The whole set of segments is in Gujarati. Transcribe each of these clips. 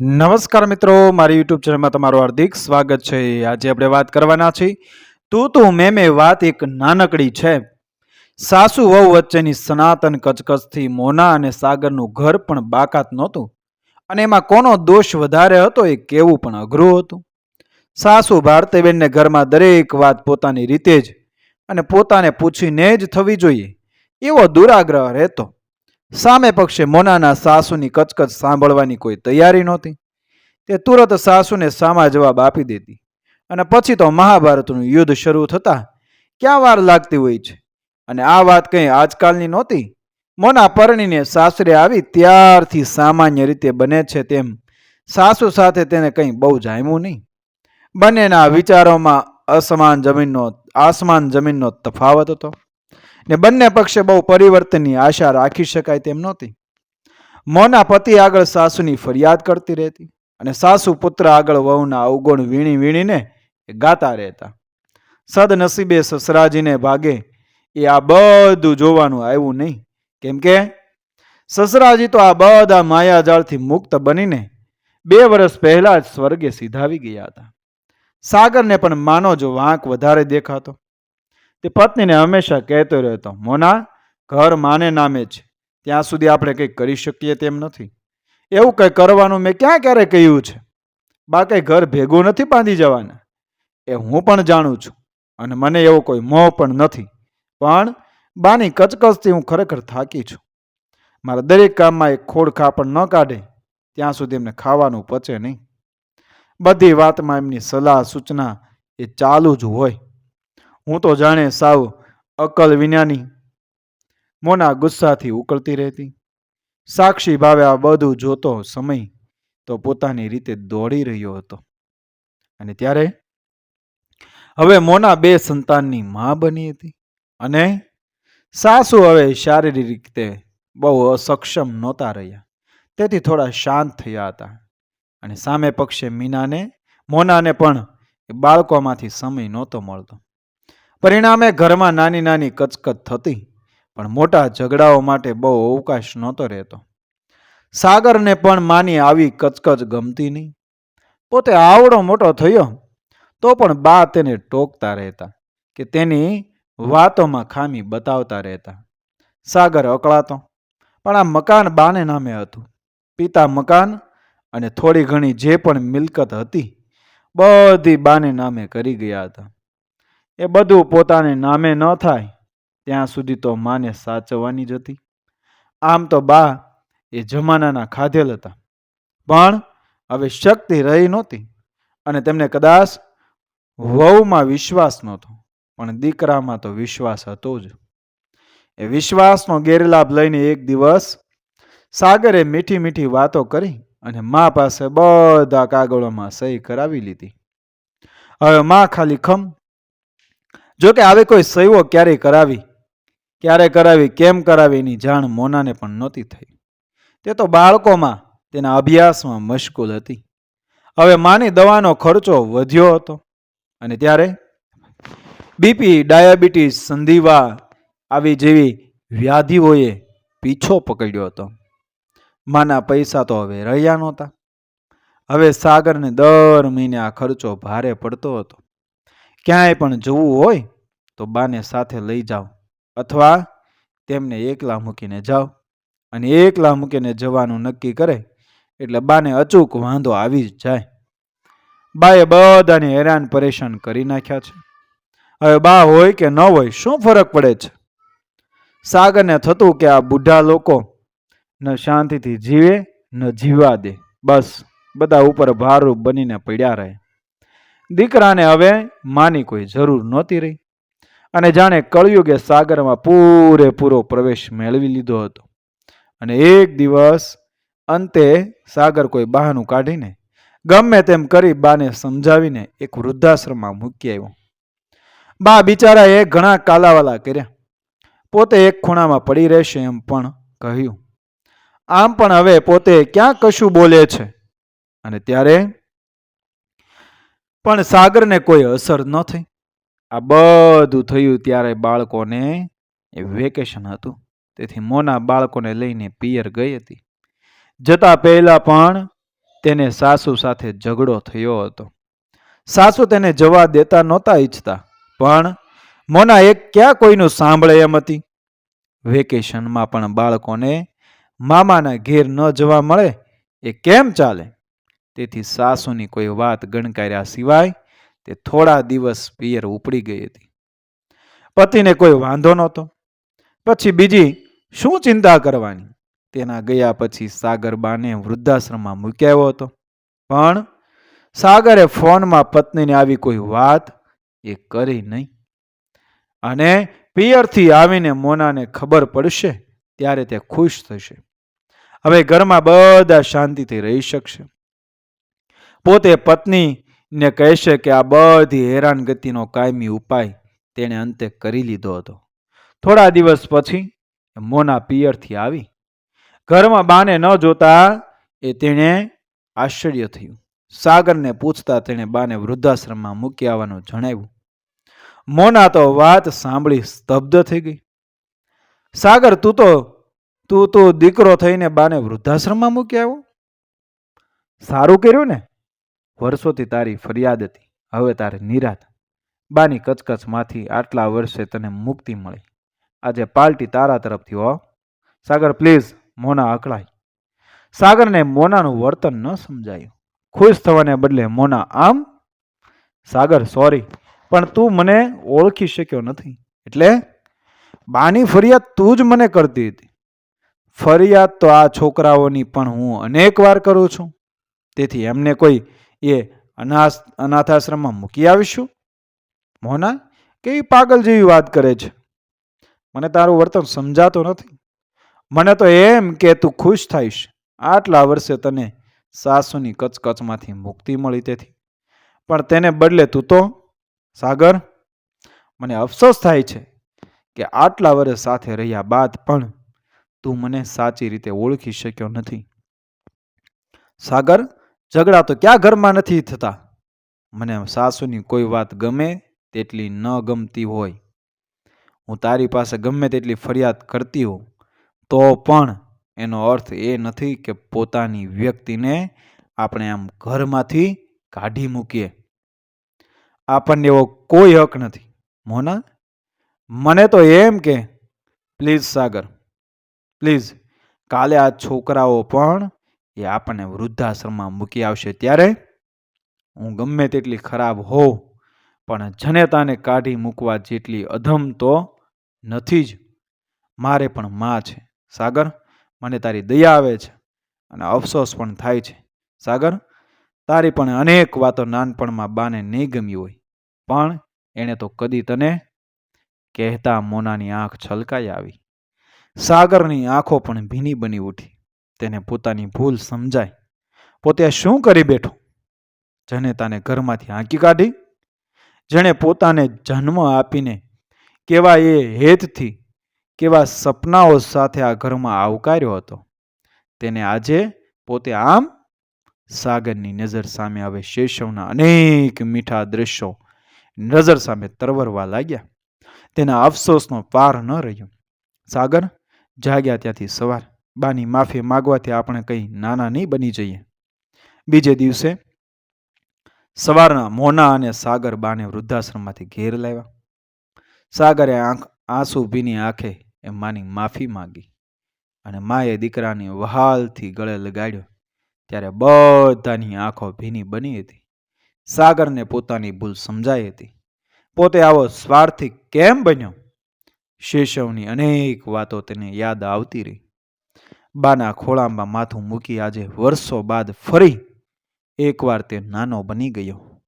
નમસ્કાર મિત્રો, મારી યુટ્યુબ ચેનલમાં તમારું હાર્દિક સ્વાગત છે. આજે આપણે વાત કરવાના છીએ. તું તું મેં મેં વાત એક નાનકડી છે. સાસુ વહુ વચ્ચેની સનાતન કચકચથી મોના અને સાગરનું ઘર પણ બાકાત નહોતું અને એમાં કોનો દોષ વધારે હતો એ કેવું પણ અઘરું હતું. સાસુ ભારતીબેનને ઘરમાં દરેક વાત પોતાની રીતે જ અને પોતાને પૂછીને જ થવી જોઈએ એવો દુરાગ્રહ રહેતો. સામે પક્ષે મોનાના સાસુની કચકચ સાંભળવાની કોઈ તૈયારી નહોતી. તે તુરત સાસુને સામા જવાબ આપી દેતી અને પછી તો મહાભારતનું યુદ્ધ શરૂ થતા ક્યાં વાર લાગતી હોય છે? અને આ વાત કંઈ આજકાલની નહોતી? મોના પરણીને સાસરે આવી ત્યારથી સામાન્ય રીતે બને છે તેમ સાસુ સાથે તેને કંઈ બહુ જામ્યું નહીં. બંનેના વિચારોમાં અસમાન જમીનનો, આસમાન જમીનનો તફાવત હતો. ને બંને પક્ષે બહુ પરિવર્તનની આશા રાખી શકાય તેમ નહોતી. મોના પતિ આગળ સાસુની ફરિયાદ કરતી રહેતી અને સાસુ પુત્ર આગળ વહુના અવગુણ વીણી વીણીને ગાતા રહેતા. સદનસીબે સસરાજીને ભાગે એ આ બધું જોવાનું આવ્યું નહીં. કેમ કે સસરાજી તો આ બધા માયાજાળથી મુક્ત બનીને બે વર્ષ પહેલા જ સ્વર્ગે સીધાવી ગયા હતા. સાગરને પણ માનો જો વાંક વધારે દેખાતો. તે પત્નીને હંમેશા કહેતો રહેતો, મોના, ઘર માને નામે છે. ત્યાં સુધી આપણે કંઈક કરી શકીએ તેમ નથી. એવું કંઈ કરવાનું મેં ક્યાં ક્યારે કહ્યું છે? બાકી ઘર ભેગું નથી બાંધી જવાના. એ હું પણ જાણું છું અને મને એવો કોઈ મોહ પણ નથી. પણ બાની કચકચથી હું ખરેખર થાકી છું. મારા દરેક કામમાં એક ખોડ ખાપણ ન કાઢે. ત્યાં સુધી એમને ખાવાનું પચે નહીં. બધી વાતમાં એમની સલાહ સૂચના એ ચાલુ જ હોય. હું તો જાણે સાવ અકલ વિનાની. મોના ગુસ્સાથી ઉકળતી રહેતી. સાક્ષી ભાવે આ બધું જોતો સમય તો પોતાની રીતે દોડી રહ્યો હતો. અને ત્યારે હવે મોના બે સંતાનની મા બની હતી અને સાસુ હવે શારીરિક રીતે બહુ અસક્ષમ નહોતા રહ્યા. તેથી થોડા શાંત થયા હતા. અને સામે પક્ષે મીનાને, મોનાને પણ બાળકોમાંથી સમય નહોતો મળતો. પરિણામે ઘરમાં નાની નાની કચકચ થતી, પણ મોટા ઝઘડાઓ માટે બહુ અવકાશ નહોતો રહેતો. સાગરને પણ માની આવી કચકચ ગમતી નહીં. પોતે આવડો મોટો થયો, તો પણ બા તેને ટોકતા રહેતા કે તેની વાતોમાં ખામી બતાવતા રહેતા. સાગર અકળાતો, પણ આ મકાન બાને નામે હતું. પિતા મકાન અને થોડી ઘણી જે પણ મિલકત હતી, બધી બાને નામે કરી ગયા હતા. એ બધું પોતાને નામે ન થાય, ત્યાં સુધી તો માને સાચવવાની જ હતી. આમ તો બા એ જમાનાના ખાધેલ હતા. પણ હવે શક્તિ રહી નહોતી અને તેમને કદાચ વહુમાં વિશ્વાસ નહોતો, પણ દીકરામાં તો વિશ્વાસ હતો જ. એ વિશ્વાસનો ગેરલાભ લઈને એક દિવસ સાગરે મીઠી મીઠી વાતો કરી અને મા પાસે બધા કાગળોમાં સહી કરાવી લીધી. હવે મા ખાલી ખમ જો કે આવી કોઈ સહીઓ ક્યારેય કરાવી? ક્યારે કરાવી? કેમ કરાવી? એની જાણ મોનાને પણ નહોતી થઈ. તે તો બાળકોમાં, તેના અભ્યાસમાં મશગુલ હતી. હવે માની દવાનો ખર્ચો વધ્યો હતો. અને ત્યારે બીપી, ડાયાબિટીસ, સંધિવા આવી જેવી વ્યાધિઓએ પીછો પકડ્યો હતો. માના પૈસા તો હવે રહ્યા નહોતા. હવે સાગરને દર મહિને આ ખર્ચો ભારે પડતો હતો. ક્યાંય પણ જવું હોય તો બાને સાથે લઈ જાઓ અથવા તેમને એકલા મૂકીને જાઓ અને એકલા મૂકીને જવાનું નક્કી કરે એટલે બાને અચૂક વાંધો આવી જ જાય. બાએ બધાને હેરાન પરેશાન કરી નાખ્યા છે. હવે બા હોય કે ન હોય શું ફરક પડે છે? સાગરને થતું કે આ બુઢા લોકો ન શાંતિથી જીવે, ન જીવવા દે. બસ, બધા ઉપર ભારરૂપ બનીને પડ્યા રહે. દીકરાને હવે માની કોઈ જરૂર નહોતી રહી. અને જાણે કળિયુગે સાગરમાં પૂરેપૂરો પ્રવેશ મેળવી લીધો હતો. અને એક દિવસ અંતે સાગર કોઈ બહાનું કાઢીને ગમે તેમ કરી બાને સમજાવીને એક વૃદ્ધાશ્રમમાં મૂકી આવ્યો. બા બિચારાએ ઘણા કાલાવાલા કર્યા. પોતે એક ખૂણામાં પડી રહેશે એમ પણ કહ્યું. આમ પણ હવે પોતે ક્યાં કશું બોલે છે? અને ત્યારે પણ સાગરને કોઈ અસર ન થઈ. આ બધું થયું ત્યારે બાળકોને એ વેકેશન હતું. તેથી મોના બાળકોને લઈને પિયર ગઈ હતી. જતા પહેલા પણ તેને સાસુ સાથે ઝઘડો થયો હતો. સાસુ તેને જવા દેતા નહોતા ઈચ્છતા, પણ મોના એક ક્યાં કોઈનું સાંભળે એમ હતી. વેકેશનમાં પણ બાળકોને મામાના ઘેર ન જવા મળે, એ કેમ ચાલે? તેથી સાસુની કોઈ વાત ગણકાર્યા સિવાય તે થોડા દિવસ પિયર ઉપડી ગઈ હતી. પતિને કોઈ વાંધો નહોતો. પછી બીજી, શું ચિંતા કરવાની? તેના ગયા પછી સાગરબાને વૃદ્ધાશ્રમમાં મૂક્યો હતો. પણ સાગરે ફોનમાં પત્નીને આવી કોઈ વાત એ કરી નહીં. અને પિયરથી આવીને મોનાને ખબર પડશે ત્યારે તે ખુશ થશે. હવે ઘરમાં બધા શાંતિથી રહી શકશે. પોતે પત્નીને કહેશે કે આ બધી હેરાનગતિનો કાયમી ઉપાય તેણે અંતે કરી લીધો હતો. થોડા દિવસ પછી મોના પિયરથી આવી. ઘરમાં બાને ન જોતા એ તેણે આશ્ચર્ય થયું. સાગરને પૂછતા તેણે બાને વૃદ્ધાશ્રમમાં મૂકી આવવાનું જણાવ્યું. મોના તો વાત સાંભળી સ્તબ્ધ થઈ ગઈ. સાગર, તું તો તું તો દીકરો થઈને બાને વૃદ્ધાશ્રમમાં મૂકી આવ્યો? સારું કર્યું ને? વર્ષોથી તારી ફરિયાદ હતી. હવે તારે નિરાત બાની કચકચમાંથી આટલા વર્ષે તને મુક્તિ મળી. આજે પાર્ટી તારા તરફથી હો. સાગર, પ્લીઝ મોના અકળાય. સાગરને મોનાનું વર્તન ન સમજાયું. ખુશ થવાને બદલે મોના, આમ? સાગર, સોરી, પણ તું મને ઓળખી શક્યો નથી. એટલે બાની ફરિયાદ તું જ મને કરતી હતી. ફરિયાદ તો આ છોકરાઓની પણ હું અનેક વાર કરું છું. તેથી એમને કોઈ એ અનાથ અનાથાશ્રમમાં મૂકી આવીશું. મોના, કેવી પાગલ જેવી વાત કરે છે? મને તારું વર્તન સમજાતો નથી. મને તો એમ કે તું ખુશ થઈશ. આટલા વર્ષે તને સાસુની કચકચમાંથી મુક્તિ મળી તેથી. પણ તેને બદલે તું તો, સાગર, મને અફસોસ થાય છે કે આટલા વર્ષ સાથે રહ્યા બાદ પણ તું મને સાચી રીતે ઓળખી શક્યો નથી. સાગર ઝઘડા તો ક્યાં ઘરમાં નથી થતા? મને સાસુની કોઈ વાત ગમે તેટલી ન ગમતી હોય. હું તારી પાસે ગમે તેટલી ફરિયાદ કરતી હોઉં, તો પણ એનો અર્થ એ નથી કે પોતાની વ્યક્તિને આપણે આમ ઘરમાંથી કાઢી મૂકીએ. આપણને એવો કોઈ હક નથી. મોના, મને તો એમ કે, પ્લીઝ સાગર, પ્લીઝ, કાલે આ છોકરાઓ પણ એ આપણને વૃદ્ધાશ્રમમાં મૂકી આવશે ત્યારે હું ગમે તેટલી ખરાબ હોઉં, પણ જનેતાને કાઢી મૂકવા જેટલી અધમ તો નથી જ. મારે પણ માં છે. સાગર, મને તારી દયા આવે છે અને અફસોસ પણ થાય છે. સાગર, તારી પણ અનેક વાતો નાનપણમાં બાને નહીં ગમી હોય, પણ એણે તો કદી તને કહેતા મોનાની આંખ છલકાઈ આવી. સાગરની આંખો પણ ભીની બની ઉઠી. તેને પોતાની ભૂલ સમજાય. પોતે શું કરી બેઠો? જનેતાને ઘરમાંથી હાંકી કાઢી, જેણે પોતાને જન્મ આપીને કેવા એ હેતથી, કેવા સપનાઓ સાથે આ ઘરમાં આવકાર્યો હતો. તેને આજે પોતે આમ સાગરની નજર સામે હવે શેષવના અનેક મીઠા દ્રશ્યો નજર સામે તરવરવા લાગ્યા. તેના અફસોસનો પાર ન રહ્યો. સાગર જાગ્યા ત્યાંથી સવાર બાની માફી માગવાથી આપણે કંઈ નાના નહીં બની જઈએ. બીજે દિવસે સવારના મોના અને સાગર બાને વૃદ્ધાશ્રમમાંથી ઘેર લાવ્યા. સાગરે આંખ આંસુ ભીની આંખે એ માની માફી માંગી અને માએ દીકરાની વહાલથી ગળે લગાડ્યો ત્યારે બધાની આંખો ભીની બની હતી. સાગરને પોતાની ભૂલ સમજાઈ હતી. પોતે આવો સ્વાર્થી કેમ બન્યો? શેષવની અનેક વાતો તેને યાદ આવતી રહી. બાના ખોળામાં માથું મૂકી આજે વર્ષો બાદ ફરી એકવાર તે નાનો બની ગયો.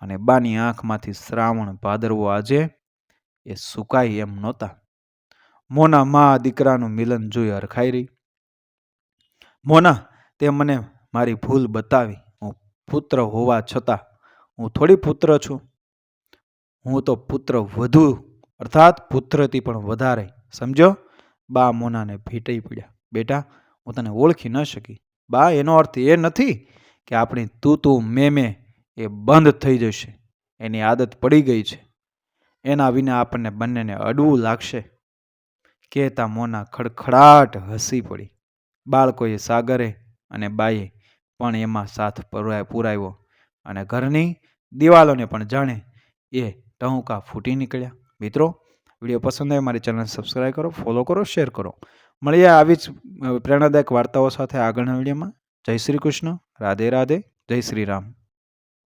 અને બાની આંખમાંથી શ્રાવણ ભાદરવો આજે એ સુકાય એમ નહોતા. મોના મા દીકરાનું મિલન જોઈ હરખાઈ રહી. મોના, તે મને મારી ભૂલ બતાવી. હું પુત્ર હોવા છતાં હું થોડી પુત્ર છું. હું તો પુત્ર વધુ, અર્થાત પુત્રથી પણ વધારે. સમજો? બા મોનાને ભેટાઈ પડ્યા. બેટા, હું તને ઓળખી ન શકી. બા, એનો અર્થ એ નથી કે આપણી તું તું મેં મેં એ બંધ થઈ જશે. એની આદત પડી ગઈ છે. એના વિના આપણને બંનેને અડવું લાગશે. કહેતા મોના ખડખડાટ હસી પડી. બાળકોએ સાગરે અને બાએ પણ એમાં સાથ પુરાવ્યો અને ઘરની દિવાલોને પણ જાણે એ ટહુકા ફૂટી નીકળ્યા. મિત્રો, વીડિયો પસંદ આવે મારી ચેનલ સબસ્ક્રાઈબ કરો ફોલો કરો શેર કરો. મળીએ આવી જ પ્રેરણાદાયક વાર્તાઓ સાથે આગળના વિડીયોમાં. જય શ્રી કૃષ્ણ. રાધે રાધે. જય શ્રી રામ.